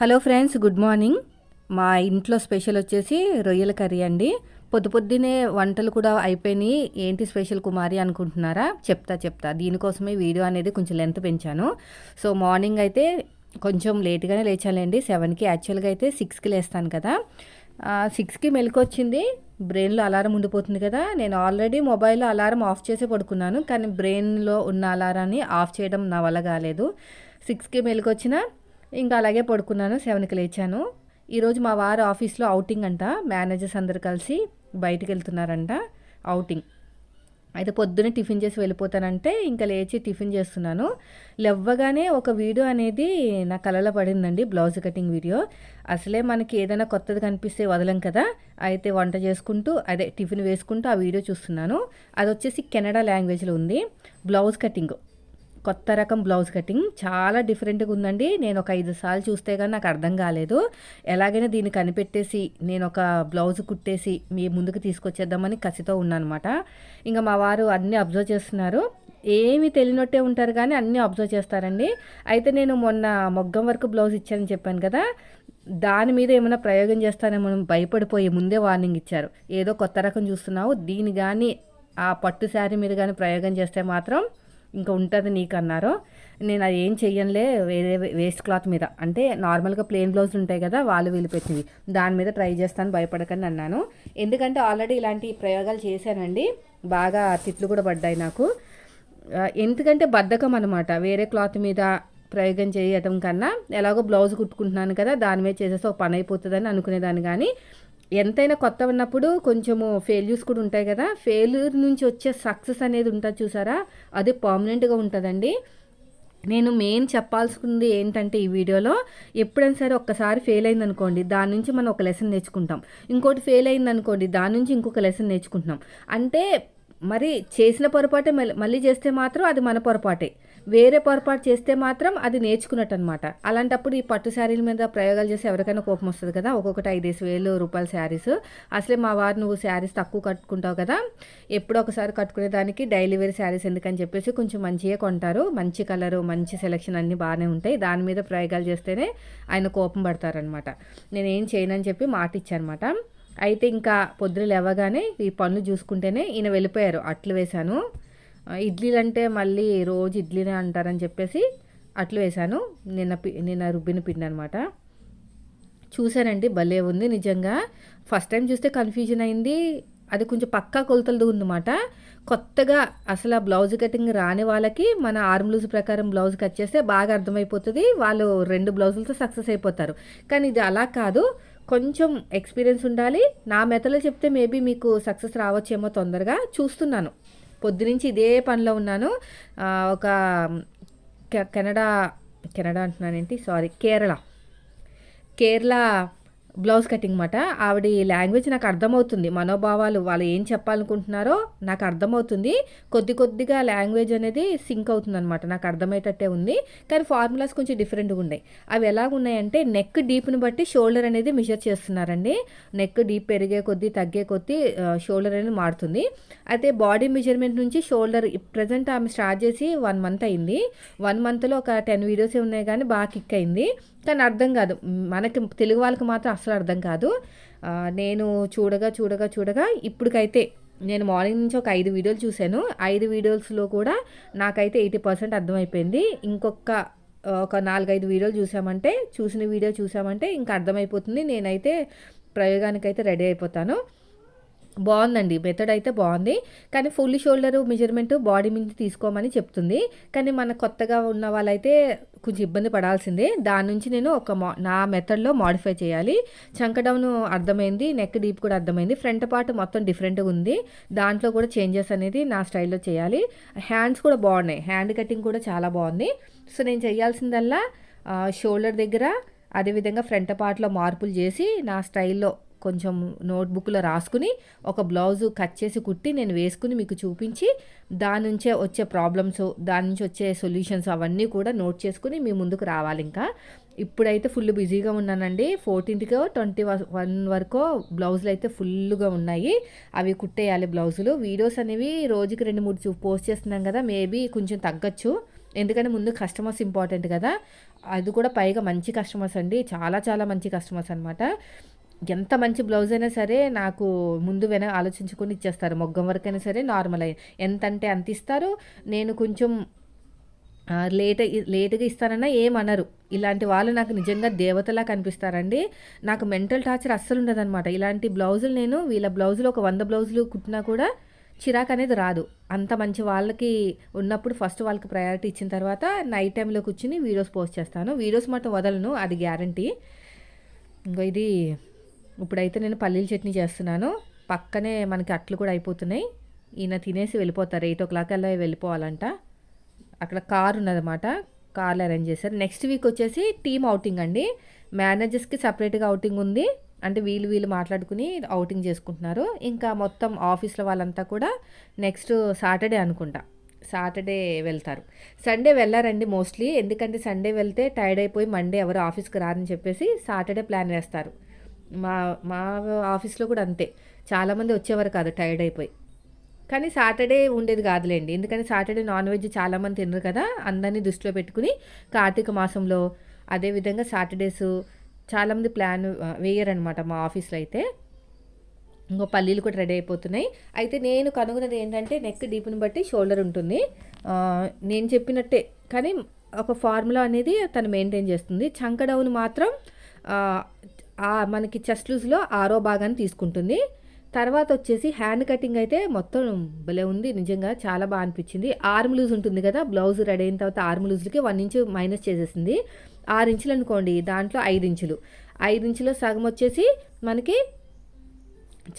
Hello friends good morning. మా ఇంట్లో special వచ్చేసి రొయ్యల కర్రీ అండి. పొద్దు పొద్దునే వంటలు కూడా అయిపోయినాయి. ఏంటి స్పెషల్ కుమారి అనుకుంటున్నారా? చెప్తా చెప్తా. దీనికోసమే వీడియో అనేది కొంచెం లెంత్ పెంచాను. సో మార్నింగ్ అయితే కొంచెం లేట్గానే లేచాలండి సెవెన్కి యాక్చువల్గా అయితే సిక్స్కి లేస్తాను కదా. సిక్స్కి మెలకొచ్చింది బ్రెయిన్లో అలారం ఉండిపోతుంది కదా. నేను ఆల్రెడీ మొబైల్లో అలారం ఆఫ్ చేసి పడుకున్నాను. కానీ బ్రెయిన్లో ఉన్న అలారాన్ని ఆఫ్ చేయడం నా వల్ల కాలేదు. సిక్స్కి మెలకొచ్చినా ఇంకా అలాగే పడుకున్నాను సెవెన్కి లేచాను. ఈరోజు మా వారు ఆఫీస్లో అవుటింగ్ అంట మేనేజర్స్ అందరు కలిసి బయటికి వెళ్తున్నారంట అవుటింగ్ అయితే పొద్దున్నే టిఫిన్ చేసి వెళ్ళిపోతానంటే ఇంకా లేచి టిఫిన్ చేస్తున్నాను. లెవ్వగానే ఒక వీడియో అనేది నా కలలో పడిందండి బ్లౌజ్ కటింగ్ వీడియో. అసలే మనకి ఏదైనా కొత్తది కనిపిస్తే వదలం కదా. అయితే వంట చేసుకుంటూ అదే టిఫిన్ వేసుకుంటూ ఆ వీడియో చూస్తున్నాను. అది వచ్చేసి కెనడా లాంగ్వేజ్లో ఉంది బ్లౌజ్ కటింగ్. కొత్త రకం బ్లౌజ్ కటింగ్. చాలా డిఫరెంట్గా ఉందండి. నేను ఒక ఐదు సార్లు చూస్తే కానీ నాకు అర్థం కాలేదు. ఎలాగైనా దీన్ని కనిపెట్టేసి నేను ఒక బ్లౌజ్ కుట్టేసి మీ ముందుకు తీసుకొచ్చేద్దామని కసితో ఉన్నానమాట. ఇంకా మా వారు అన్నీ అబ్జర్వ్ చేస్తున్నారు. ఏమి తెలియనట్టే ఉంటారు కానీ అన్నీ అబ్జర్వ్ చేస్తారండి. అయితే నేను మొన్న మొగ్గం వరకు బ్లౌజ్ ఇచ్చానని చెప్పాను కదా దాని మీద ఏమైనా ప్రయోగం చేస్తానేమో భయపడిపోయి ముందే వార్నింగ్ ఇచ్చారు. ఏదో కొత్త రకం చూస్తున్నావు దీని కానీ ఆ పట్టు శారీ మీద కానీ ప్రయోగం చేస్తే మాత్రం ఇంకా ఉంటుంది నీకు అన్నారు నేను అది ఏం చెయ్యనులే వేరే వేస్ట్ క్లాత్ మీద. అంటే నార్మల్గా ప్లెయిన్ బ్లౌజ్ ఉంటాయి కదా వాళ్ళు వీళ్ళు పెట్టింది దాని మీద ట్రై చేస్తాను భయపడకండి అన్నాను. ఎందుకంటే ఆల్రెడీ ఇలాంటి ప్రయోగాలు చేశానండి. బాగా తిట్లు కూడా పడ్డాయి నాకు. ఎందుకంటే బద్ధకం అనమాట వేరే క్లాత్ మీద ప్రయోగం చేయటం కన్నా ఎలాగో బ్లౌజ్ కుట్టుకుంటున్నాను కదా దాని మీద చేసేస్తే ఒక పని అయిపోతుందని అనుకునేదాన్ని. కానీ ఎంతైనా కొత్త ఉన్నప్పుడు కొంచెము ఫెయిల్యూర్స్ కూడా ఉంటాయి కదా. ఫెయిల్యూర్ నుంచి వచ్చే సక్సెస్ అనేది ఉంటుంది చూసారా? అది పర్మనెంట్గా ఉంటుందండి. నేను మెయిన్ చెప్పాల్సింది ఏంటంటే ఈ వీడియోలో ఎప్పుడైనా సరే ఒక్కసారి ఫెయిల్ అయింది అనుకోండి దాని నుంచి మనం ఒక లెసన్ నేర్చుకుంటాం. ఇంకోటి ఫెయిల్ అయింది అనుకోండి దాని నుంచి ఇంకొక లెసన్ నేర్చుకుంటున్నాం. అంటే మరి చేసిన పొరపాటే మళ్ళీ చేస్తే మాత్రం అది మన పొరపాటే. వేరే పొరపాటు చేస్తే మాత్రం అది నేర్చుకున్నట్టు అనమాట అలాంటప్పుడు ఈ పట్టు శారీల మీద ప్రయోగాలు చేసి ఎవరికైనా కోపం వస్తుంది కదా? ఒక్కొక్కటి ఐదేసి వేలు రూపాయల శారీస్. అసలే మా వారు నువ్వు శారీస్ తక్కువ కట్టుకుంటావు కదా? ఎప్పుడో ఒకసారి కట్టుకునే దానికి డైలీ వేర్ శారీస్ ఎందుకని చెప్పేసి కొంచెం మంచిగా కొంటారు. మంచి కలరు మంచి సెలెక్షన్ అన్నీ బాగానే ఉంటాయి. దాని మీద ప్రయోగాలు చేస్తేనే ఆయన కోపం పడతారనమాట నేనేం చేయనని చెప్పి మాట ఇచ్చానమాట అయితే ఇంకా పొద్దున లేవగానే ఈ పనులు చూసుకుంటేనే ఈయన వెళ్ళిపోయారు. అట్లు వేశాను. ఇడ్లీలు అంటే మళ్ళీ రోజు ఇడ్లీనే అంటారని చెప్పేసి అట్లు వేశాను. నిన్న నిన్న రుబ్బిన పిండి అనమాట చూశానండి భలే ఉంది నిజంగా. ఫస్ట్ టైం చూస్తే కన్ఫ్యూజన్ అయింది. అది కొంచెం పక్కా కొలతలది ఉందన్నమాట. కొత్తగా అసలు ఆ బ్లౌజ్ కటింగ్ రాని వాళ్ళకి మన ఆర్మ్ లూజ్ ప్రకారం బ్లౌజ్ కట్ చేస్తే బాగా అర్థమైపోతుంది. వాళ్ళు రెండు బ్లౌజులతో సక్సెస్ అయిపోతారు. కానీ ఇది అలా కాదు. కొంచెం ఎక్స్పీరియన్స్ ఉండాలి. నా మెథడ్లో చెప్తే మేబీ మీకు సక్సెస్ రావచ్చేమో తొందరగా. చూస్తున్నాను. పొద్దునుంచి ఇదే పనిలో ఉన్నాను. ఒక Canada Canada అంటున్నానేంటి? Sorry Kerala. Kerala blouse cutting మాట. ఆవిడ ఈ లాంగ్వేజ్ నాకు అర్థమవుతుంది. మనోభావాలు వాళ్ళు ఏం చెప్పాలనుకుంటున్నారో నాకు అర్థమవుతుంది. కొద్ది కొద్దిగా లాంగ్వేజ్ అనేది సింక్ అవుతుంది అనమాట నాకు అర్థమయ్యేటట్టే ఉంది. కానీ ఫార్ములాస్ కొంచెం డిఫరెంట్గా ఉన్నాయి. అవి ఎలా ఉన్నాయంటే నెక్ డీప్ని బట్టి షోల్డర్ అనేది మెజర్ చేస్తున్నారండి. నెక్ డీప్ పెరిగే కొద్దీ తగ్గే కొద్దీ షోల్డర్ అనేది మారుతుంది. అయితే బాడీ మెజర్మెంట్ నుంచి షోల్డర్ ప్రజెంట్ ఆమె స్టార్ట్ చేసి వన్ మంత్ అయింది. వన్ మంత్లో ఒక టెన్ వీడియోసే ఉన్నాయి కానీ బాగా కిక్ అయింది. కానీ అర్థం కాదు. మనకి తెలుగు వాళ్ళకి మాత్రం అసలు అర్థం కాదు. నేను చూడగా చూడగా చూడగా ఇప్పటికైతే నేను మార్నింగ్ నుంచి ఒక ఐదు వీడియోలు చూశాను. ఐదు వీడియోస్లో కూడా నాకైతే ఎయిటీ పర్సెంట్ అర్థమైపోయింది. ఇంకొక ఒక నాలుగైదు వీడియోలు చూసామంటే చూసిన వీడియో చూసామంటే ఇంకా అర్థమైపోతుంది. నేనైతే ప్రయోగానికైతే రెడీ అయిపోతాను. బాగుందండి. మెథడ్ అయితే బాగుంది. కానీ ఫుల్ షోల్డర్ మెజర్మెంట్ బాడీ మీద తీసుకోమని చెప్తుంది. కానీ మన కొత్తగా ఉన్న వాళ్ళైతే కొంచెం ఇబ్బంది పడాల్సిందే. దాని నుంచి నేను ఒక నా మెథడ్లో మాడిఫై చేయాలి. చంక డౌన్ అర్థమైంది. నెక్ డీప్ కూడా అర్థమైంది. ఫ్రంట్ పార్ట్ మొత్తం డిఫరెంట్గా ఉంది. దాంట్లో కూడా చేంజెస్ అనేది నా స్టైల్లో చేయాలి. హ్యాండ్స్ కూడా బాగున్నాయి. హ్యాండ్ కటింగ్ కూడా చాలా బాగుంది. సో నేను చేయాల్సిందల్లా షోల్డర్ దగ్గర అదేవిధంగా ఫ్రంట్ పార్ట్లో మార్పులు చేసి నా స్టైల్లో కొంచెం నోట్బుక్లో రాసుకుని ఒక బ్లౌజు కట్ చేసి కుట్టి నేను వేసుకుని మీకు చూపించి దాని నుంచే వచ్చే ప్రాబ్లమ్స్ దాని నుంచి వచ్చే సొల్యూషన్స్ అవన్నీ కూడా నోట్ చేసుకుని మీ ముందుకు రావాలి ఇంకా. ఇప్పుడైతే ఫుల్ బిజీగా ఉన్నానండి. ఫోర్టీన్త్కో ట్వంటీ వన్ వరకు బ్లౌజులు అయితే ఫుల్గా ఉన్నాయి. అవి కుట్టేయాలి బ్లౌజులు. వీడియోస్ అనేవి రోజుకి రెండు మూడు పోస్ట్ చేస్తున్నాం కదా మేబీ కొంచెం తగ్గచ్చు. ఎందుకంటే ముందు కస్టమర్స్ ఇంపార్టెంట్ కదా. అది కూడా పైగా మంచి కస్టమర్స్ అండి. చాలా చాలా మంచి కస్టమర్స్ అనమాట ఎంత మంచి బ్లౌజ్ అయినా సరే నాకు ముందు వెన ఆలోచించుకొని ఇచ్చేస్తారు. మొగ్గం వరకు అయినా సరే నార్మల్ అయ్యి ఎంత అంటే అంత ఇస్తారు. నేను కొంచెం లేట్ లేట్గా ఇస్తానన్నా ఏమనరు ఇలాంటి వాళ్ళు నాకు నిజంగా దేవతలా కనిపిస్తారండి. నాకు మెంటల్ టార్చర్ అస్సలు ఉండదన్నమాట. ఇలాంటి బ్లౌజులు నేను వీళ్ళ బ్లౌజులు ఒక వంద బ్లౌజులు కుట్టినా కూడా చిరాకు అనేది రాదు. అంత మంచి వాళ్ళకి ఉన్నప్పుడు ఫస్ట్ వాళ్ళకి ప్రయారిటీ ఇచ్చిన తర్వాత నైట్ టైంలో కూర్చుని వీడియోస్ పోస్ట్ చేస్తాను. వీడియోస్ మాత్రం వదలను అది గ్యారంటీ ఇంకో ఇది ఇప్పుడైతే నేను పల్లీల చట్నీ చేస్తున్నాను. పక్కనే మనకి అట్లు కూడా అయిపోతున్నాయి. ఈయన తినేసి వెళ్ళిపోతారు. ఎయిట్ ఓ క్లాక్ అలా వెళ్ళిపోవాలంట. అక్కడ కార్ ఉన్నదన్నమాట. కార్లు అరేంజ్ చేశారు. నెక్స్ట్ వీక్ వచ్చేసి టీమ్ అవుటింగ్ అండి. మేనేజర్స్కి సపరేట్గా అవుటింగ్ ఉంది. అంటే వీళ్ళు వీళ్ళు మాట్లాడుకుని అవుటింగ్ చేసుకుంటున్నారు. ఇంకా మొత్తం ఆఫీస్లో వాళ్ళంతా కూడా నెక్స్ట్ సాటర్డే అనుకుంటా. సాటర్డే వెళ్తారు. సండే వెళ్ళారండి మోస్ట్లీ ఎందుకంటే సండే వెళ్తే టైర్డ్ అయిపోయి మండే ఎవరు ఆఫీస్కి రారని చెప్పేసి సాటర్డే ప్లాన్ వేస్తారు. మా మా ఆఫీస్లో కూడా అంతే. చాలామంది వచ్చేవారు కాదు టైర్డ్ అయిపోయి. కానీ సాటర్డే ఉండేది కాదులేండి. ఎందుకంటే సాటర్డే నాన్ వెజ్ చాలామంది తినరు కదా అందరినీ దృష్టిలో పెట్టుకుని కార్తీక మాసంలో అదేవిధంగా సాటర్డేస్ చాలామంది ప్లాన్ వేయరనమాట మా ఆఫీస్లో అయితే. ఇంకో పల్లీలు కూడా రెడీ అయిపోతున్నాయి. అయితే నేను కనుగొన్నది ఏంటంటే నెక్ డీప్ని బట్టి షోల్డర్ ఉంటుంది. నేను చెప్పినట్టే. కానీ ఒక ఫార్ములా అనేది తను మెయింటైన్ చేస్తుంది. చంక డౌన్ మాత్రం మనకి చెస్ట్ లూజ్లో ఆరో భాగాన్ని తీసుకుంటుంది. తర్వాత వచ్చేసి హ్యాండ్ కటింగ్ అయితే మొత్తం భలే ఉంది. నిజంగా చాలా బాగా అనిపించింది. ఆర్మ్ లూజ్ ఉంటుంది కదా బ్లౌజ్ రెడీ అయిన తర్వాత ఆర్మ్ లూజ్కి వన్ ఇంచు మైనస్ చేసేసింది. ఆరు ఇంచులు అనుకోండి దాంట్లో ఐదు ఇంచులు. ఐదు ఇంచులో సగం వచ్చేసి మనకి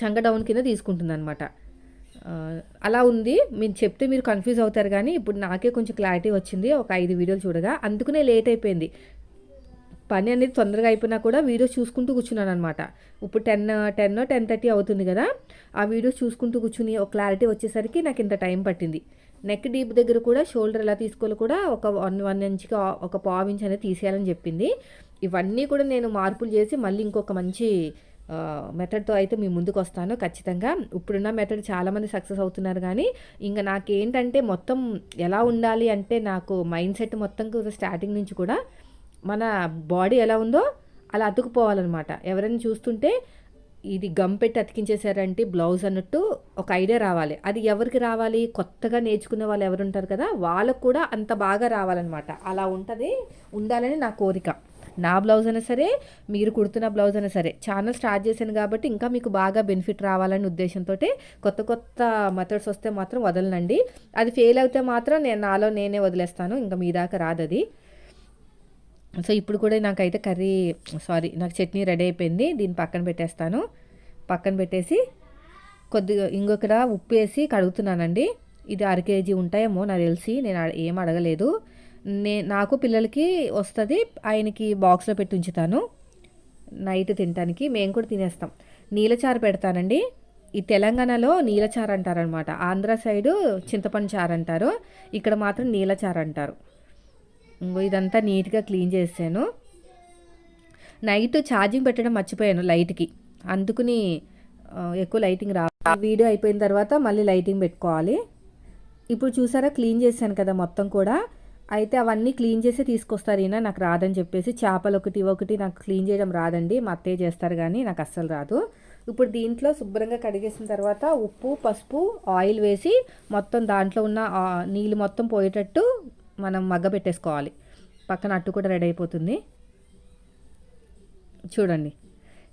చంగ డౌన్ కింద తీసుకుంటుంది అనమాట అలా ఉంది. మీరు చెప్తే మీరు కన్ఫ్యూజ్ అవుతారు కానీ ఇప్పుడు నాకే కొంచెం క్లారిటీ వచ్చింది. ఒక ఐదు వీడియోలు చూడగా. అందుకునే లేట్ అయిపోయింది. పని అనేది తొందరగా అయిపోయినా కూడా వీడియో చూసుకుంటూ కూర్చున్నాను అనమాట ఇప్పుడు టెన్ టెన్ టెన్ థర్టీ అవుతుంది కదా ఆ వీడియో చూసుకుంటూ కూర్చుని ఒక క్లారిటీ వచ్చేసరికి నాకు ఇంత టైం పట్టింది. నెక్ డీప్ దగ్గర కూడా షోల్డర్ ఎలా తీసుకోవాలి కూడా ఒక వన్ వన్ ఇంచ్కి ఒక పావు ఇంచ్ అనేది తీసేయాలని చెప్పింది. ఇవన్నీ కూడా నేను మార్పులు చేసి మళ్ళీ ఇంకొక మంచి మెథడ్తో అయితే మీ ముందుకు వస్తాను ఖచ్చితంగా. ఇప్పుడున్న మెథడ్ చాలామంది సక్సెస్ అవుతున్నారు కానీ ఇంకా నాకేంటంటే మొత్తం ఎలా ఉండాలి అంటే నాకు మైండ్ సెట్ మొత్తం స్టార్టింగ్ నుంచి కూడా మన బాడీ ఎలా ఉందో అలా అతుకుపోవాలన్నమాట. ఎవరైనా చూస్తుంటే ఇది గమ్ పెట్టి అతికించేశారంటే బ్లౌజ్ అన్నట్టు ఒక ఐడియా రావాలి. అది ఎవరికి రావాలి? కొత్తగా నేర్చుకునే వాళ్ళు ఎవరు ఉంటారు కదా వాళ్ళకు కూడా అంత బాగా రావాలన్నమాట. అలా ఉంటుంది ఉండాలని నా కోరిక. నా బ్లౌజ్ అయినా సరే మీరు కుడుతున్న బ్లౌజ్ అయినా సరే. ఛానల్ స్టార్ట్ చేశాను కాబట్టి ఇంకా మీకు బాగా బెనిఫిట్ రావాలని ఉద్దేశంతో కొత్త కొత్త మెథడ్స్ వస్తే మాత్రం వదలనండి. అది ఫెయిల్ అయితే మాత్రం నేను నాలో నేనే వదిలేస్తాను. ఇంకా మీ దాకా రాదు అది సో ఇప్పుడు కూడా నాకైతే కర్రీ సారీ నాకు చట్నీ రెడీ అయిపోయింది. దీన్ని పక్కన పెట్టేస్తాను. పక్కన పెట్టేసి కొద్దిగా ఇంకొకడ ఉప్పు వేసి కడుగుతున్నానండి. ఇది అర కేజీ ఉంటాయేమో నాకు తెలిసి. నేను ఏం అడగలేదు. నే నాకు పిల్లలకి వస్తుంది ఆయనకి బాక్స్లో పెట్టి ఉంచుతాను. నైట్ తినటానికి మేము కూడా తినేస్తాం. నీలచారు పెడతానండి. ఈ తెలంగాణలో నీలచారు అంటారనమాట. ఆంధ్ర సైడు చింతపండు చారు అంటారు. ఇక్కడ మాత్రం నీలచారు అంటారు. ఇదంతా నీట్గా క్లీన్ చేశాను నైట్ ఛార్జింగ్ పెట్టడం మర్చిపోయాను లైట్కి. అందుకుని ఎక్కువ లైటింగ్ రా వీడియో అయిపోయిన తర్వాత మళ్ళీ లైటింగ్ పెట్టుకోవాలి. ఇప్పుడు చూసారా క్లీన్ చేశాను కదా మొత్తం కూడా. అయితే అవన్నీ క్లీన్ చేసి తీసుకొస్తారు ఈయన నాకు రాదని చెప్పేసి చేపలు ఒకటి ఒకటి నాకు క్లీన్ చేయడం రాదండి. మా అత్తయ్య చేస్తారు కానీ నాకు అస్సలు రాదు. ఇప్పుడు దీంట్లో శుభ్రంగా కడిగేసిన తర్వాత ఉప్పు పసుపు ఆయిల్ వేసి మొత్తం దాంట్లో ఉన్న నీళ్ళు మొత్తం పోయేటట్టు మనం మగ్గ పెట్టేసుకోవాలి. పక్కన అట్టు కూడా రెడీ అయిపోతుంది. చూడండి.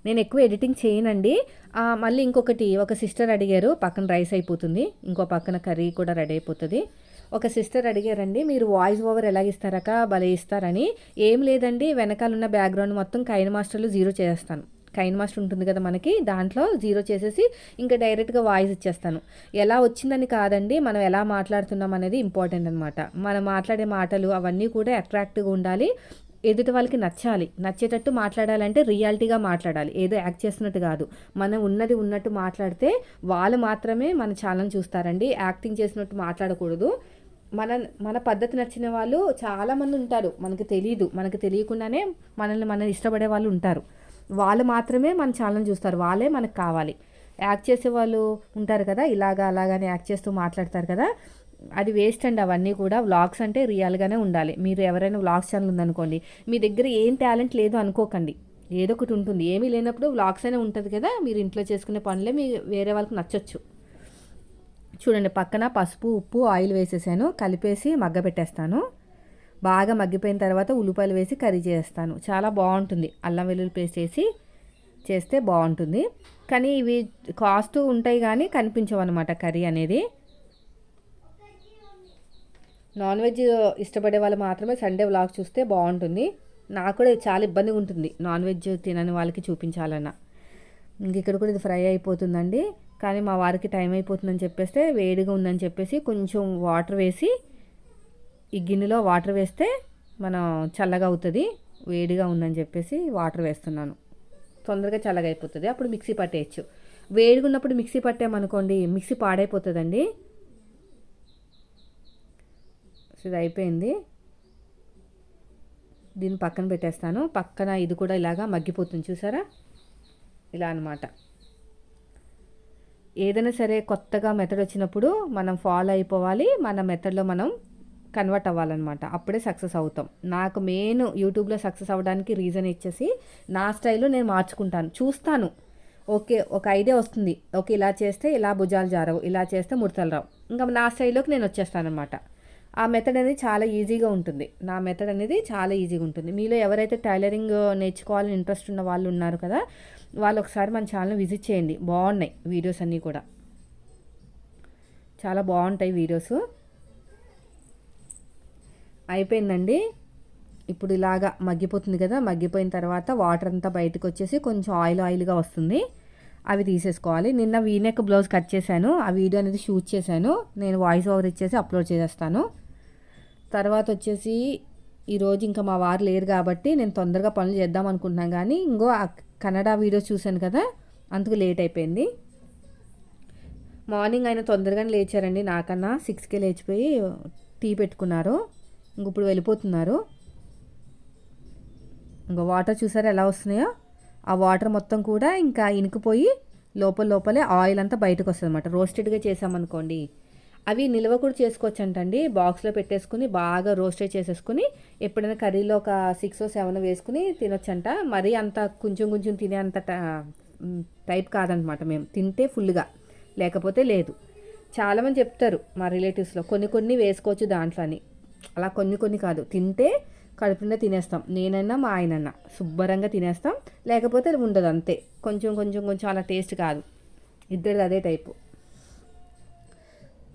నేను ఎక్కువ ఎడిటింగ్ చేయనండి. మళ్ళీ ఇంకొకటి ఒక సిస్టర్ అడిగారు పక్కన రైస్ అయిపోతుంది. ఇంకో పక్కన కర్రీ కూడా రెడీ అయిపోతుంది. ఒక సిస్టర్ అడిగారండి మీరు వాయిస్ ఓవర్ ఎలా ఇస్తారక భలే ఇస్తారని. ఏం లేదండి వెనకాల ఉన్న బ్యాక్గ్రౌండ్ మొత్తం కైన్ మాస్టర్లు జీరో చేస్తాను కైన్ మాస్టర్ ఉంటుంది కదా మనకి దాంట్లో జీరో చేసేసి ఇంకా డైరెక్ట్గా వాయిస్ ఇచ్చేస్తాను. ఎలా వచ్చిందని కాదండి మనం ఎలా మాట్లాడుతున్నాం అనేది ఇంపార్టెంట్ అనమాట మనం మాట్లాడే మాటలు అవన్నీ కూడా అట్రాక్టివ్గా ఉండాలి ఎదుటి వాళ్ళకి నచ్చాలి. నచ్చేటట్టు మాట్లాడాలంటే రియాలిటీగా మాట్లాడాలి. ఏదో యాక్ట్ చేస్తున్నట్టు కాదు. మనం ఉన్నది ఉన్నట్టు మాట్లాడితే వాళ్ళు మాత్రమే మన ఛానల్ చూస్తారండి. యాక్టింగ్ చేసినట్టు మాట్లాడకూడదు. మన మన పద్ధతి నచ్చిన వాళ్ళు చాలామంది ఉంటారు. మనకు తెలియదు మనకు తెలియకుండానే మనల్ని మనం ఇష్టపడే వాళ్ళు ఉంటారు. వాళ్ళు మాత్రమే మన ఛానల్ చూస్తారు. వాళ్ళే మనకు కావాలి. యాక్ట్ చేసే వాళ్ళు ఉంటారు కదా ఇలాగా అలాగని యాక్ట్ చేస్తూ మాట్లాడతారు కదా అది వేస్ట్ అండి అవన్నీ కూడా వ్లాగ్స్ అంటే రియల్గానే ఉండాలి. మీరు ఎవరైనా వ్లాగ్స్ ఛానల్ ఉందనుకోండి మీ దగ్గర ఏం టాలెంట్ లేదు అనుకోకండి. ఏదో ఒకటి ఉంటుంది. ఏమీ లేనప్పుడు వ్లాగ్స్ అనే ఉంటుంది కదా మీరు ఇంట్లో చేసుకునే పనులే మీ వేరే వాళ్ళకి నచ్చొచ్చు. చూడండి పక్కన పసుపు ఉప్పు ఆయిల్ వేసేసాను. కలిపేసి మగ్గ పెట్టేస్తాను బాగా మగ్గిపోయిన తర్వాత ఉల్లిపాయలు వేసి కర్రీ చేస్తాను. చాలా బాగుంటుంది. అల్లం వెల్లుల్లి పేస్ట్ వేసి చేస్తే బాగుంటుంది. కానీ ఇవి కాస్ట్ ఉంటాయి కానీ కనిపించవు అనమాట కర్రీ అనేది. నాన్ వెజ్ ఇష్టపడే వాళ్ళు మాత్రమే సండే వ్లాగ్ చూస్తే బాగుంటుంది. నాకు కూడా చాలా ఇబ్బందిగా ఉంటుంది. నాన్ వెజ్ తినని వాళ్ళకి చూపించాలన్నా. ఇంక ఇక్కడ కూడా ఇది ఫ్రై అయిపోతుందండి. కానీ మా వారికి టైం అయిపోతుందని చెప్పేస్తే వేడిగా ఉందని చెప్పేసి కొంచెం వాటర్ వేసి ఈ గిన్నెలో వాటర్ వేస్తే మనం చల్లగా అవుతుంది వేడిగా ఉందని చెప్పేసి వాటర్ వేస్తున్నాను. తొందరగా చల్లగా అయిపోతుంది. అప్పుడు మిక్సీ పట్టేయచ్చు. వేడిగా ఉన్నప్పుడు మిక్సీ పట్టామనుకోండి మిక్సీ పాడైపోతుందండి. సో ఇది అయిపోయింది. దీన్ని పక్కన పెట్టేస్తాను. పక్కన ఇది కూడా ఇలాగా మగ్గిపోతుంది చూసారా? ఇలా అనమాట ఏదైనా సరే కొత్తగా మెథడ్ వచ్చినప్పుడు మనం ఫాలో అయిపోవాలి. మన మెథడ్లో మనం కన్వర్ట్ అవ్వాలన్నమాట. అప్పుడే సక్సెస్ అవుతాం. నాకు మెయిన్ యూట్యూబ్లో సక్సెస్ అవ్వడానికి రీజన్ ఇచ్చేసి నా స్టైల్లో నేను మార్చుకుంటాను. చూస్తాను. ఓకే ఒక ఐడియా వస్తుంది. ఓకే ఇలా చేస్తే ఇలా భుజాలు జారవు. ఇలా చేస్తే ముడతలు రావు. ఇంకా నా స్టైల్లోకి నేను వచ్చేస్తాను అనమాట ఆ మెథడ్ అనేది చాలా ఈజీగా ఉంటుంది. నా మెథడ్ అనేది చాలా ఈజీగా ఉంటుంది. మీలో ఎవరైతే టైలరింగ్ నేర్చుకోవాలని ఇంట్రెస్ట్ ఉన్న వాళ్ళు ఉన్నారు కదా వాళ్ళు ఒకసారి మన ఛానల్ విజిట్ చేయండి. బాగున్నాయి వీడియోస్ అన్నీ కూడా. చాలా బాగుంటాయి వీడియోస్ అయిపోయిందండి. ఇప్పుడు ఇలాగా మగ్గిపోతుంది కదా మగ్గిపోయిన తర్వాత వాటర్ అంతా బయటకు వచ్చేసి కొంచెం ఆయిల్ ఆయిల్గా వస్తుంది. అవి తీసేసుకోవాలి. నిన్న వీనెక్ బ్లౌజ్ కట్ చేశాను. ఆ వీడియో అనేది షూట్ చేశాను. నేను వాయిస్ ఓవర్ ఇచ్చేసి అప్లోడ్ చేసేస్తాను. తర్వాత వచ్చేసి ఈరోజు ఇంకా మా వారు లేరు కాబట్టి నేను తొందరగా పనులు చేద్దాం అనుకుంటున్నాను కానీ ఇంకో కన్నడ వీడియోస్ చూశాను కదా అందుకు లేట్ అయిపోయింది. మార్నింగ్ ఆయన తొందరగానే లేచారండి నాకన్నా. సిక్స్కే లేచిపోయి టీ పెట్టుకున్నారు. ఇంక ఇప్పుడు వెళ్ళిపోతున్నారు. ఇంకా వాటర్ చూసారా ఎలా వస్తున్నాయో? ఆ వాటర్ మొత్తం కూడా ఇంకా ఇనుకుపోయి లోపల లోపలే ఆయిల్ అంతా బయటకు వస్తుంది అనమాట రోస్టెడ్గా చేసామనుకోండి. అవి నిల్వ కూడా చేసుకోవచ్చు అంటండి బాక్స్లో పెట్టేసుకుని బాగా రోస్టెడ్ చేసేసుకుని ఎప్పుడైనా కర్రీలో ఒక సిక్స్ సెవెన్ వేసుకుని తినొచ్చంట. మరీ అంత కొంచెం కొంచెం తినే అంత టైప్ కాదనమాట మేము. తింటే ఫుల్గా లేకపోతే లేదు. చాలామంది చెప్తారు మా రిలేటివ్స్లో కొన్ని కొన్ని వేసుకోవచ్చు దాంట్లో అని. అలా కొన్ని కొన్ని కాదు. తింటే కడుపుండా తినేస్తాం. నేనైనా మా ఆయనన్నా శుభ్రంగా తినేస్తాం. లేకపోతే అది ఉండదు అంతే. కొంచెం కొంచెం కొంచెం అలా టేస్ట్ కాదు. ఇద్దరిది అదే టైపు.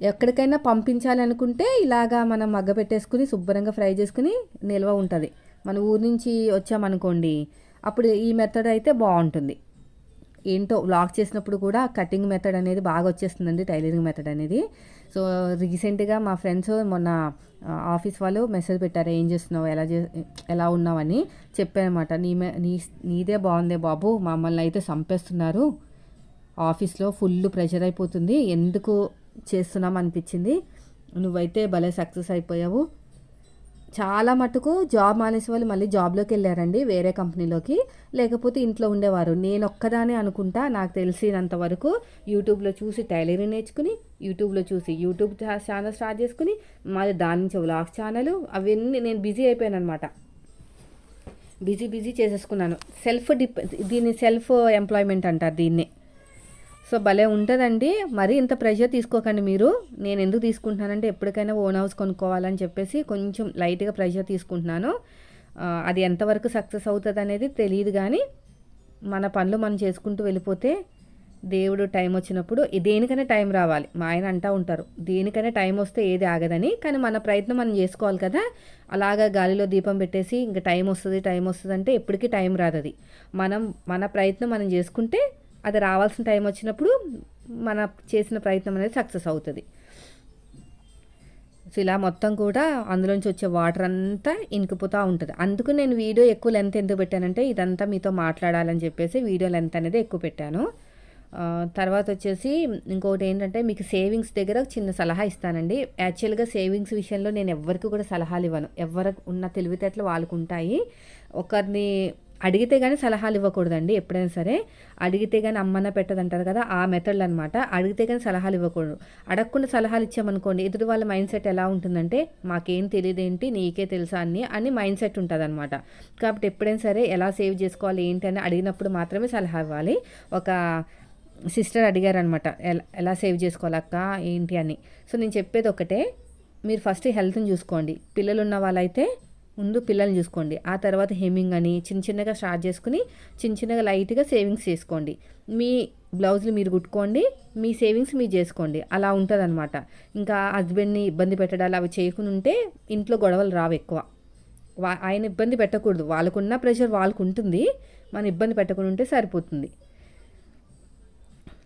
ఎక్కడికైనా పంపించాలి అనుకుంటే ఇలాగా మనం మగ్గ పెట్టేసుకుని శుభ్రంగా ఫ్రై చేసుకుని నిల్వ ఉంటుంది. మన ఊరి నుంచి వచ్చామనుకోండి అప్పుడు ఈ మెథడ్ అయితే బాగుంటుంది. ఏంటో లాక్ చేసినప్పుడు కూడా కటింగ్ మెథడ్ అనేది బాగా వచ్చేస్తుందండి టైలరింగ్ మెథడ్ అనేది. సో రీసెంట్గా మా ఫ్రెండ్స్ మొన్న ఆఫీస్ వాళ్ళు మెసేజ్ పెట్టారు ఏం చేస్తున్నావు? ఎలా చే ఎలా ఉన్నావని చెప్పానమాట నీ నీ నీదే బాగుందే బాబు మమ్మల్ని అయితే చంపేస్తున్నారు. ఆఫీస్లో ఫుల్ ప్రెషర్ అయిపోతుంది ఎందుకు చేస్తున్నాం అనిపించింది? నువ్వైతే భలే సక్సెస్ అయిపోయావు. చాలా మటుకు జాబ్ మానేసే వాళ్ళు మళ్ళీ జాబ్లోకి వెళ్ళారండి వేరే కంపెనీలోకి. లేకపోతే ఇంట్లో ఉండేవారు. నేను ఒక్కదానే అనుకుంటా నాకు తెలిసినంత వరకు యూట్యూబ్లో చూసి టైలరింగ్ నేర్చుకుని యూట్యూబ్లో చూసి యూట్యూబ్ ఛానల్ స్టార్ట్ చేసుకుని మళ్ళీ దాని నుంచి వ్లాగ్ ఛానల్ అవన్నీ నేను బిజీ అయిపోయాను అనమాట బిజీ బిజీ చేసేసుకున్నాను. సెల్ఫ్ డిపె దీన్ని సెల్ఫ్ ఎంప్లాయ్మెంట్ అంటారు దీన్నే. సో భలే ఉంటుందండి. మరీ ఇంత ప్రెషర్ తీసుకోకండి మీరు. నేను ఎందుకు తీసుకుంటున్నానంటే ఎప్పటికైనా ఓన్ హౌస్ కొనుక్కోవాలని చెప్పేసి కొంచెం లైట్గా ప్రెషర్ తీసుకుంటున్నాను. అది ఎంతవరకు సక్సెస్ అవుతుంది అనేది తెలియదు కానీ మన పనులు మనం చేసుకుంటూ వెళ్ళిపోతే దేవుడు టైం వచ్చినప్పుడు దేనికైనా టైం రావాలి. మా ఆయన అంటూ ఉంటారు. దేనికైనా టైం వస్తే ఏది ఆగదని. కానీ మన ప్రయత్నం మనం చేసుకోవాలి కదా. అలాగా గాలిలో దీపం పెట్టేసి ఇంకా టైం వస్తుంది టైం వస్తుంది అంటే ఎప్పటికీ టైం రాదు అది మనం మన ప్రయత్నం మనం చేసుకుంటే అది రావాల్సిన టైం వచ్చినప్పుడు మన చేసిన ప్రయత్నం అనేది సక్సెస్ అవుతుంది. సో ఇలా మొత్తం కూడా అందులోంచి వచ్చే వాటర్ అంతా ఇంకిపోతూ ఉంటుంది. అందుకు నేను వీడియో ఎక్కువ లెంత్ ఎందుకు పెట్టానంటే ఇదంతా మీతో మాట్లాడాలని చెప్పేసి వీడియో లెంత్ అనేది ఎక్కువ పెట్టాను. తర్వాత వచ్చేసి ఇంకోటి ఏంటంటే మీకు సేవింగ్స్ దగ్గర చిన్న సలహా ఇస్తానండి. యాక్చువల్గా సేవింగ్స్ విషయంలో నేను ఎవరికి కూడా సలహాలు ఇవ్వను. ఎవరికి ఉన్న తెలివితేటలు వాళ్ళకు ఉంటాయి ఒకరిని అడిగితే కానీ సలహాలు ఇవ్వకూడదండి ఎప్పుడైనా సరే. అడిగితే కానీ అమ్మన్న పెట్టదంటారు కదా ఆ మెథడ్లు అనమాట అడిగితే కానీ సలహాలు ఇవ్వకూడదు. అడగకుండా సలహాలు ఇచ్చామనుకోండి ఎదుటి వాళ్ళ మైండ్ సెట్ ఎలా ఉంటుందంటే మాకేం తెలియదేంటి నీకే తెలుసా అని అని మైండ్ సెట్ ఉంటుంది అనమాట కాబట్టి ఎప్పుడైనా సరే ఎలా సేవ్ చేసుకోవాలి ఏంటి అని అడిగినప్పుడు మాత్రమే సలహా ఇవ్వాలి. ఒక సిస్టర్ అడిగారనమాట ఎలా ఎలా సేవ్ చేసుకోవాలక్క ఏంటి అని. సో నేను చెప్పేది ఒకటే మీరు ఫస్ట్ హెల్త్ని చూసుకోండి. పిల్లలు ఉన్న వాళ్ళైతే ముందు పిల్లల్ని చూసుకోండి. ఆ తర్వాత హెమ్మింగ్ అని చిన్న చిన్నగా స్టార్ట్ చేసుకుని చిన్న చిన్నగా లైట్గా సేవింగ్స్ చేసుకోండి. మీ బ్లౌజులు మీరు కుట్టుకోండి మీ సేవింగ్స్ మీరు చేసుకోండి. అలా ఉంటుంది అనమాట ఇంకా హస్బెండ్ని ఇబ్బంది పెట్టడాలు అవి చేయకుండా ఉంటే ఇంట్లో గొడవలు రావు ఎక్కువ. వా ఆయన ఇబ్బంది పెట్టకూడదు. వాళ్ళకున్న ప్రెషర్ వాళ్ళకు ఉంటుంది మన ఇబ్బంది పెట్టకుండా ఉంటే సరిపోతుంది.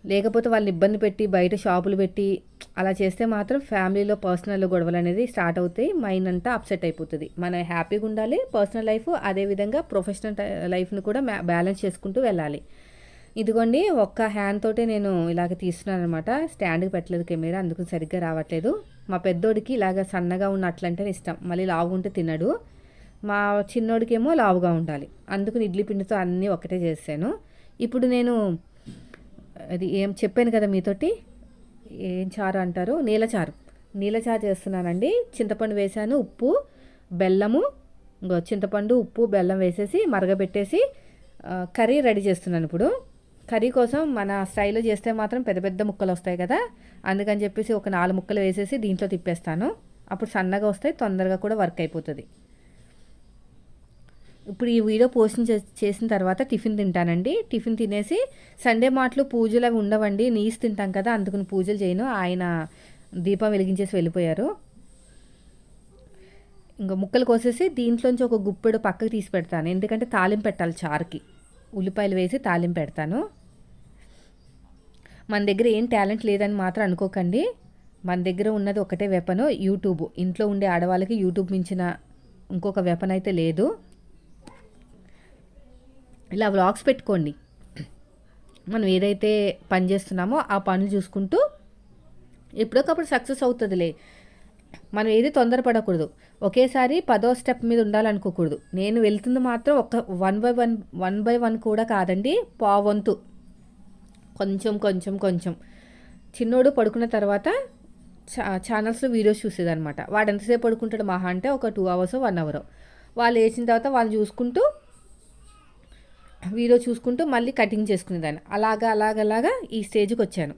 లేకపోతే వాళ్ళని ఇబ్బంది పెట్టి బయట షాపులు పెట్టి అలా చేస్తే మాత్రం ఫ్యామిలీలో పర్సనల్ గొడవలు అనేది స్టార్ట్ అవుతాయి. మైండ్ అంతా అప్సెట్ అయిపోతుంది. మన హ్యాపీగా ఉండాలి పర్సనల్ లైఫ్ అదేవిధంగా ప్రొఫెషనల్ లైఫ్ని కూడా బ్యాలెన్స్ చేసుకుంటూ వెళ్ళాలి. ఇదిగోండి ఒక్క హ్యాండ్ తోటే నేను ఇలాగ తీస్తున్నాను అనమాట స్టాండ్కి పెట్టలేదు కెమెరా అందుకు సరిగ్గా రావట్లేదు. మా పెద్దోడికి ఇలాగ సన్నగా ఉన్న ఇష్టం. మళ్ళీ లావుగా ఉంటే తినడు. మా చిన్నోడికేమో లావుగా ఉండాలి. అందుకు ఇడ్లీ పిండితో అన్నీ ఒకటే చేశాను. ఇప్పుడు నేను అది ఏం చెప్పాను కదా మీతోటి? ఏం చారు అంటారు? నీలచారు నీలచారు చేస్తున్నానండి. చింతపండు వేసాను ఉప్పు బెల్లము ఇంకో చింతపండు ఉప్పు బెల్లం వేసేసి మరగబెట్టేసి కర్రీ రెడీ చేస్తున్నాను ఇప్పుడు. కర్రీ కోసం మన స్టైల్లో చేస్తే మాత్రం పెద్ద పెద్ద ముక్కలు వస్తాయి కదా. అందుకని చెప్పేసి ఒక నాలుగు ముక్కలు వేసేసి దీంట్లో తిప్పేస్తాను. అప్పుడు సన్నగా వస్తాయి తొందరగా కూడా వర్క్ అయిపోతుంది. ఇప్పుడు ఈ వీడియో పోస్ట్ చేసిన తర్వాత టిఫిన్ తింటానండి. టిఫిన్ తినేసి సండే మాటలు పూజలు అవి ఉండవండి. నీసు తింటాం కదా అందుకుని పూజలు చేయను. ఆయన దీపం వెలిగించేసి వెళ్ళిపోయారు. ఇంకా ముక్కలు కోసేసి దీంట్లోంచి ఒక గుప్పెడు పక్కకు తీసి పెడతాను. ఎందుకంటే తాలింపు పెట్టాలి చారుకి. ఉల్లిపాయలు వేసి తాలింపు పెడతాను. మన దగ్గర ఏం టాలెంట్ లేదని మాత్రం అనుకోకండి. మన దగ్గర ఉన్నది ఒకటే వెపను యూట్యూబ్. ఇంట్లో ఉండే ఆడవాళ్ళకి యూట్యూబ్ మించిన ఇంకొక వెపన్ అయితే లేదు. ఇలా వ్లాగ్స్ పెట్టుకోండి. మనం ఏదైతే పని చేస్తున్నామో ఆ పనులు చూసుకుంటూ ఎప్పుడొకప్పుడు సక్సెస్ అవుతుందిలే. మనం ఏది తొందరపడకూడదు. ఒకేసారి పదో స్టెప్ మీద ఉండాలనుకోకూడదు. నేను వెళ్తుంది మాత్రం ఒక one by one one by one కూడా కాదండి పావంతు. కొంచెం కొంచెం కొంచెం. చిన్నోడు పడుకున్న తర్వాత చా ఛానల్స్లో వీడియోస్ చూసేదనమాట వాడు ఎంతసేపు పడుకుంటాడు మహా అంటే ఒక టూ అవర్స్ వన్ అవర్ వాళ్ళు వేసిన తర్వాత వాళ్ళు చూసుకుంటూ వీడియో చూసుకుంటూ మళ్ళీ కటింగ్ చేసుకునేదాన్ని. అలాగా అలాగలాగా ఈ స్టేజ్కి వచ్చాను.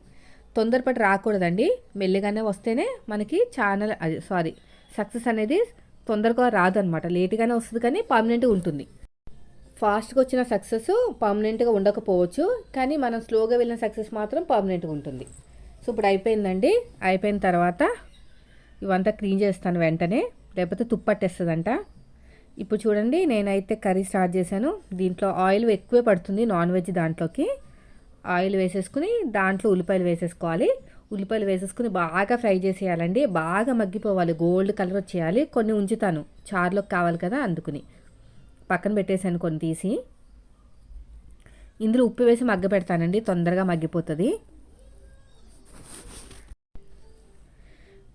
తొందరపాటు రాకూడదండి. మెల్లిగానే వస్తేనే మనకి ఛానల్ అది సారీ సక్సెస్ అనేది తొందరగా రాదు అనమాట లేట్గానే వస్తుంది కానీ పర్మనెంట్గా ఉంటుంది. ఫాస్ట్గా వచ్చిన సక్సెస్ పర్మనెంట్గా ఉండకపోవచ్చు కానీ మనం స్లోగా వెళ్ళిన సక్సెస్ మాత్రం పర్మనెంట్గా ఉంటుంది. సో ఇప్పుడు అయిపోయిందండి. అయిపోయిన తర్వాత ఇవంతా క్లీన్ చేస్తాను వెంటనే. లేకపోతే తుప్పట్టేస్తుందంట ఇప్పుడు చూడండి నేనైతే కర్రీ స్టార్ట్ చేశాను. దీంట్లో ఆయిల్ ఎక్కువే పడుతుంది నాన్ వెజ్ దాంట్లోకి. ఆయిల్ వేసేసుకుని దాంట్లో ఉల్లిపాయలు వేసేసుకోవాలి. ఉల్లిపాయలు వేసేసుకుని బాగా ఫ్రై చేసేయాలండి. బాగా మగ్గిపోవాలి. గోల్డ్ కలర్ వచ్చేయాలి. కొన్ని ఉంచుతాను. చారులోకి కావాలి కదా అందుకుని. పక్కన పెట్టేసాను కొన్ని తీసి. ఇందులో ఉప్పు వేసి మగ్గ పెడతానండి. తొందరగా మగ్గిపోతుంది.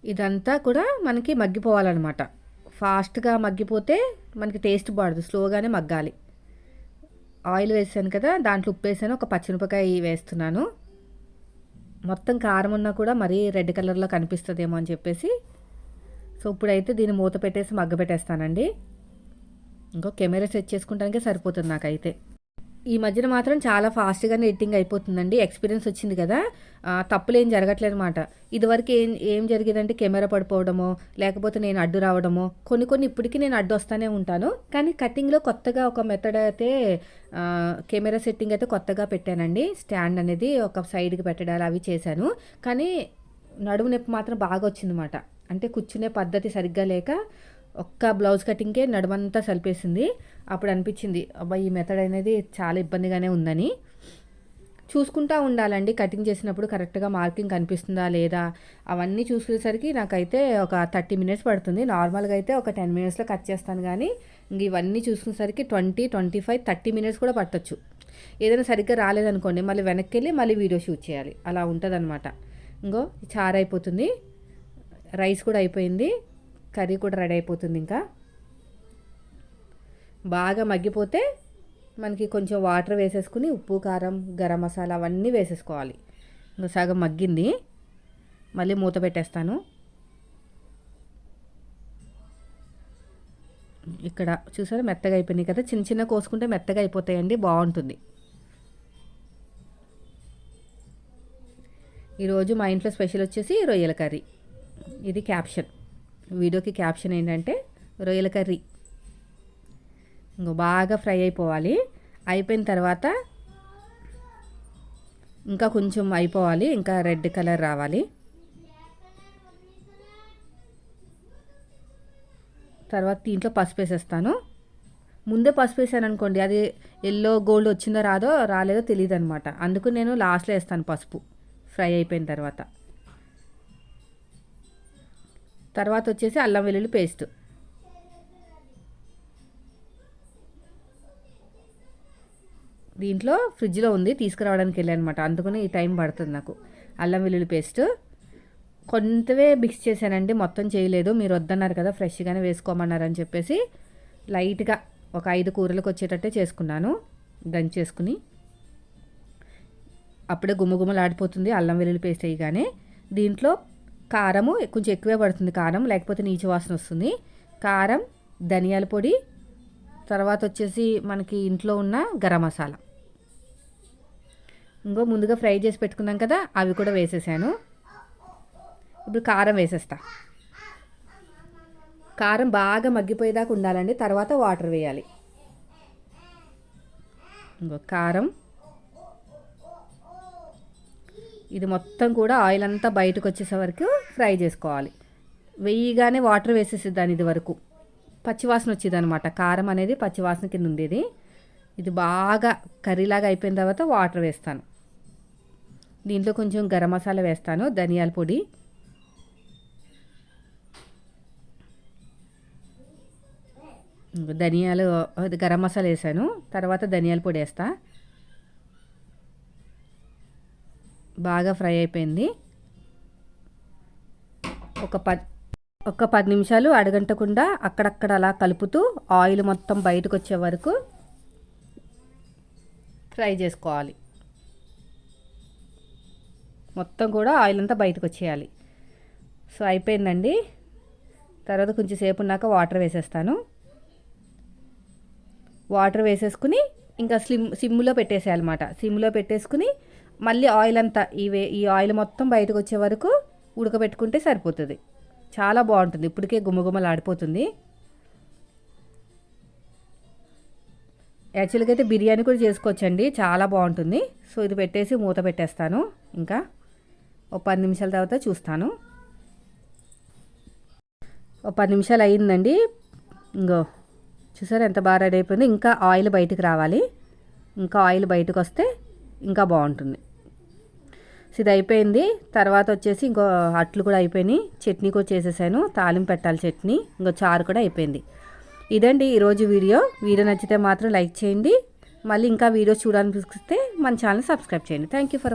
ఇదంతా కూడా మనకి మగ్గిపోవాలన్నమాట. ఫాస్ట్గా మగ్గిపోతే మనకి టేస్ట్ బాడదు స్లోగానే మగ్గాలి. ఆయిల్ వేసాను కదా దాంట్లో ఉప్పు వేసాను ఒక పచ్చిమిరపకాయ వేస్తున్నాను. మొత్తం కారం ఉన్నా కూడా మరీ రెడ్ కలర్లో కనిపిస్తుందేమో అని చెప్పేసి సో ఇప్పుడైతే దీన్ని మూత పెట్టేసి మగ్గపెట్టేస్తానండి ఇంకో కెమెరా సెట్ చేసుకుంటానికే సరిపోతుంది నాకైతే. ఈ మధ్యన మాత్రం చాలా ఫాస్ట్గానే ఎడిటింగ్ అయిపోతుందండి ఎక్స్పీరియన్స్ వచ్చింది కదా తప్పులేం జరగట్లేదు అనమాట ఇదివరకు ఏం ఏం జరిగేదంటే కెమెరా పడిపోవడమో లేకపోతే నేను అడ్డు రావడమో కొన్ని కొన్ని ఇప్పటికీ నేను అడ్డు వస్తూనే ఉంటాను. కానీ కటింగ్లో కొత్తగా ఒక మెథడ్ అయితే కెమెరా సెట్టింగ్ అయితే కొత్తగా పెట్టానండి. స్టాండ్ అనేది ఒక సైడ్కి పెట్టడాలు అవి చేశాను. కానీ నడుము నొప్పి మాత్రం బాగా వచ్చిందన్నమాట. అంటే కూర్చునే పద్ధతి సరిగ్గా లేక ఒక్క బ్లౌజ్ కటింగ్కే నడుమంతా సలిపేసింది. అప్పుడు అనిపించింది అబ్బాయి ఈ మెథడ్ అనేది చాలా ఇబ్బందిగానే ఉందని. చూసుకుంటా ఉండాలండి. కటింగ్ చేసినప్పుడు కరెక్ట్గా మార్కింగ్ కనిపిస్తుందా లేదా అవన్నీ చూసుకునేసరికి నాకైతే ఒక థర్టీ మినిట్స్ పడుతుంది. నార్మల్గా అయితే ఒక టెన్ మినిట్స్లో కట్ చేస్తాను కానీ ఇంక ఇవన్నీ చూసుకునేసరికి twenty twenty five thirty minutes కూడా పట్టచ్చు. ఏదైనా సరిగ్గా రాలేదనుకోండి మళ్ళీ వెనక్కి వెళ్ళి మళ్ళీ వీడియో షూట్ చేయాలి. అలా ఉంటుంది అనమాట ఇంకో చారు అయిపోతుంది రైస్ కూడా అయిపోయింది. కర్రీ కూడా రెడీ అయిపోతుంది ఇంకా. బాగా మగ్గిపోతే మనకి కొంచెం వాటర్ వేసేసుకుని ఉప్పు కారం గరం మసాలా అవన్నీ వేసేసుకోవాలి. ఇంకా సగం మగ్గింది. మళ్ళీ మూత పెట్టేస్తాను. ఇక్కడ చూసారా? మెత్తగా అయిపోయినాయి కదా? చిన్న చిన్న కోసుకుంటే మెత్తగా అయిపోతాయండి. బాగుంటుంది. ఈరోజు మా ఇంట్లో స్పెషల్ వచ్చేసి రొయ్యల కర్రీ. ఇది క్యాప్షన్. వీడియోకి క్యాప్షన్ ఏంటంటే రొయ్యల కర్రీ. ఇంకో బాగా ఫ్రై అయిపోవాలి. అయిపోయిన తర్వాత ఇంకా కొంచెం అయిపోవాలి. ఇంకా రెడ్ కలర్ రావాలి. తర్వాత దీంట్లో పసుపు వేసేస్తాను. ముందే పసుపు వేసాను అనుకోండి అది ఎల్లో గోల్డ్ వచ్చిందో రాదో రాలేదో తెలియదు అనమాట అందుకు నేను లాస్ట్లో వేస్తాను పసుపు. ఫ్రై అయిపోయిన తర్వాత. తర్వాత వచ్చేసి అల్లం వెల్లుల్లి పేస్ట్. దీంట్లో ఫ్రిడ్జ్లో ఉంది తీసుకురావడానికి వెళ్ళానమాట. అందుకని ఈ టైం పడుతుంది నాకు. అల్లం వెల్లుల్లి పేస్ట్. కొంతవే మిక్స్ చేశానండి మొత్తం చేయలేదు. మీరు వద్దన్నారు కదా ఫ్రెష్గానే వేసుకోమన్నారని చెప్పేసి లైట్గా ఒక ఐదు కూరలకు వచ్చేటట్టే చేసుకున్నాను దంచేసుకుని అప్పుడే గుమ్మగుమ్మలాడిపోతుంది అల్లం వెల్లుల్లి పేస్ట్ వేయగానే. దీంట్లో కారము కొంచెం ఎక్కువే పడుతుంది కారం లేకపోతే నీచు వాసన వస్తుంది. కారం ధనియాల పొడి తర్వాత వచ్చేసి మనకి ఇంట్లో ఉన్న గరం మసాలా. ఇంకో ముందుగా ఫ్రై చేసి పెట్టుకున్నాం కదా అవి కూడా వేసేసాను. ఇప్పుడు కారం వేసేస్తా. కారం బాగా మగ్గిపోయేదాకా ఉండాలండి తర్వాత వాటర్ వేయాలి. ఇంకో కారం. ఇది మొత్తం కూడా ఆయిల్ అంతా బయటకు వచ్చేసే వరకు ఫ్రై చేసుకోవాలి. వెయ్యిగానే వాటర్ వేసేసిద్దాన్ని ఇది వరకు. పచ్చివాసన వచ్చేది అనమాట కారం అనేది పచ్చివాసన కింద ఉండేది. ఇది బాగా కర్రీలాగా అయిపోయిన తర్వాత వాటర్ వేస్తాను. దీంట్లో కొంచెం గరం మసాలా వేస్తాను ధనియాల పొడి. ధనియాలు గరం మసాలా వేసాను తర్వాత ధనియాల పొడి వేస్తా. బాగా ఫ్రై అయిపోయింది. ఒక పది ఒక పది నిమిషాలు అడగంటకుండా అక్కడక్కడ అలా కలుపుతూ ఆయిల్ మొత్తం బయటకు వచ్చే వరకు ఫ్రై చేసుకోవాలి. మొత్తం కూడా ఆయిల్ అంతా బయటకు వచ్చేయాలి. సో అయిపోయిందండి. తర్వాత కొంచెం సేపు ఉన్నాక వాటర్ వేసేస్తాను. వాటర్ వేసేసుకుని ఇంకా స్లిమ్ సిమ్లో పెట్టేసేయాలన్నమాట. సిమ్లో పెట్టేసుకుని మళ్ళీ ఆయిల్ అంతా ఈ ఈ ఆయిల్ మొత్తం బయటకు వచ్చే వరకు ఉడకబెట్టుకుంటే సరిపోతుంది. చాలా బాగుంటుంది. ఇప్పటికే గుమ్మగుమ్మలు ఆడిపోతుంది యాక్చువల్గా అయితే బిర్యానీ కూడా చేసుకోవచ్చండి. చాలా బాగుంటుంది. సో ఇది పెట్టేసి మూత పెట్టేస్తాను. ఇంకా ఒక పది నిమిషాల తర్వాత చూస్తాను. ఒక పది నిమిషాలు అయ్యిందండి ఇంకో చూసారు ఎంత బాగా రెడీ అయిపోయింది. ఇంకా ఆయిల్ బయటకు రావాలి. ఇంకా ఆయిల్ బయటకు వస్తే ఇంకా బాగుంటుంది. సో ఇది అయిపోయింది. తర్వాత వచ్చేసి ఇంకో అట్లు కూడా అయిపోయినాయి. చట్నీ కూడా చేసేసాను. తాలింపు పెట్టాలి చట్నీ. ఇంకో చారు కూడా అయిపోయింది. ఇదండి ఈరోజు వీడియో. వీడియో నచ్చితే మాత్రం లైక్ చేయండి. మళ్ళీ ఇంకా వీడియో చూడాలనిపిస్తే మన ఛానల్ సబ్స్క్రైబ్ చేయండి. Thank you for